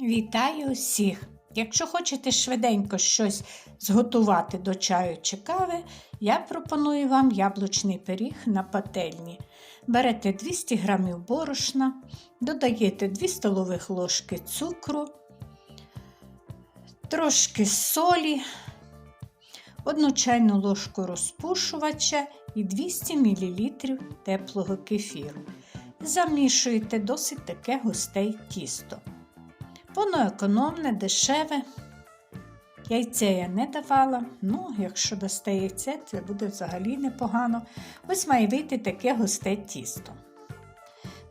Вітаю усіх! Якщо хочете швиденько щось зготувати до чаю чи кави, я пропоную вам яблучний пиріг на пательні. Берете 200 г борошна, додаєте 2 столових ложки цукру, трошки солі, 1 чайну ложку розпушувача і 200 мл теплого кефіру. Замішуєте досить таке густе тісто. Воно економне, дешеве. Яйце я не давала, ну, якщо дасте яйце, це буде взагалі непогано. Ось має вийти таке густе тісто.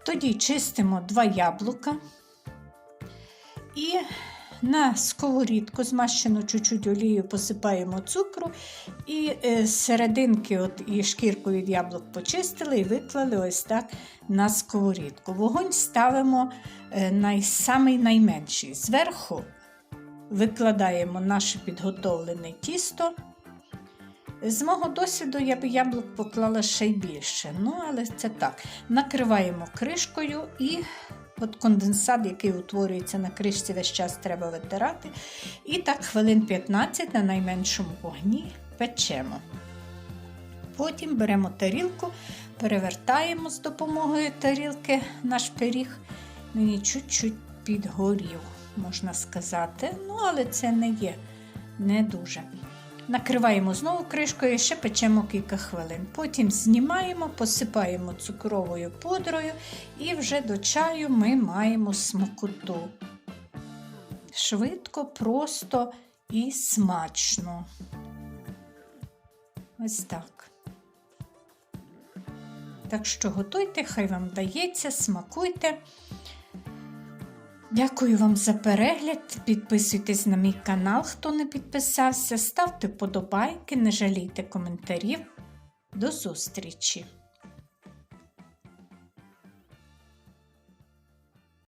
Тоді чистимо два яблука і на сковорідку, змащену чуть-чуть олією, посипаємо цукру і е, серединки от, і шкірку від яблук почистили і виклали ось так на сковорідку. Вогонь ставимо най, самий найменший. Зверху викладаємо наше підготовлене тісто. З мого досвіду я б яблук поклала ще й більше. Ну, але це так. Накриваємо кришкою і от конденсат, який утворюється на кришці, весь час треба витирати. І так хвилин 15 на найменшому вогні печемо. Потім беремо тарілку, перевертаємо з допомогою тарілки наш пиріг. Мені чуть-чуть підгорів, можна сказати. Ну, але це не є не дуже. Накриваємо знову кришкою і ще печемо кілька хвилин. Потім знімаємо, посипаємо цукровою пудрою і вже до чаю ми маємо смакоту. Швидко, просто і смачно. Ось так. Так що готуйте, хай вам вдається, смакуйте. Дякую вам за перегляд. Підписуйтесь на мій канал, хто не підписався. Ставте вподобайки, не жалійте коментарів. До зустрічі!